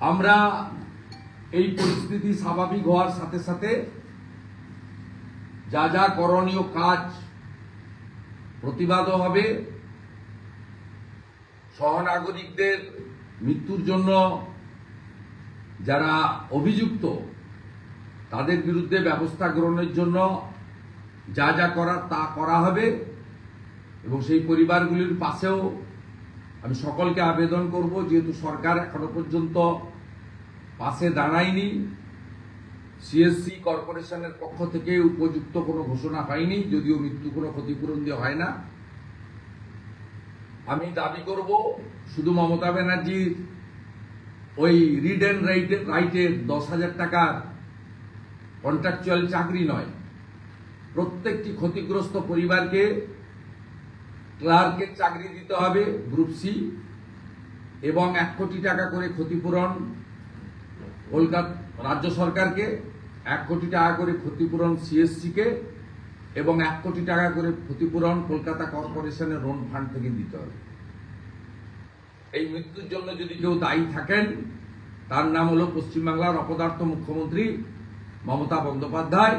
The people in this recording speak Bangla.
আমরা এই পরিস্থিতি স্বাভাবিক হওয়ার সাথে সাথে যা যা করণীয় কাজ প্রতিবাদও হবে। সহনাগরিকদের মৃত্যুর জন্য যারা অভিযুক্ত, তাদের বিরুদ্ধে ব্যবস্থা গ্রহণের জন্য যা যা করার তা করা হবে এবং সেই পরিবারগুলির পাশেও আমি সকলকে আবেদন করব, যেহেতু সরকার এখনও পর্যন্ত পাশে দাঁড়ায়নি। সিএসসি কর্পোরেশনের পক্ষ থেকে উপযুক্ত কোনো ঘোষণা হয়নি যদিও মৃত্যু কোনো ক্ষতিপূরণ দিয়ে হয় না। আমি দাবি করব, শুধু মমতা ব্যানার্জির ওই রিড অ্যান্ড রাইটের রাইটের দশ হাজার টাকার কন্ট্রাকচুয়াল চাকরি নয়। প্রত্যেকটি ক্ষতিগ্রস্ত পরিবারকে ক্লার্কের চাকরি দিতে হবে গ্রুপ সি এবং এক কোটি টাকা করে ক্ষতিপূরণ কলকাতা রাজ্য সরকারকে এক কোটি টাকা করে ক্ষতিপূরণ সিএসসিকে এবং এক কোটি টাকা করে ক্ষতিপূরণ কলকাতা কর্পোরেশনের লোন ফান্ড থেকে দিতে হবে। এই মৃত্যুর জন্য যদি কেউ দায়ী থাকেন, তার নাম হলো পশ্চিমবাংলার অপদার্থ মুখ্যমন্ত্রী মমতা বন্দ্যোপাধ্যায়।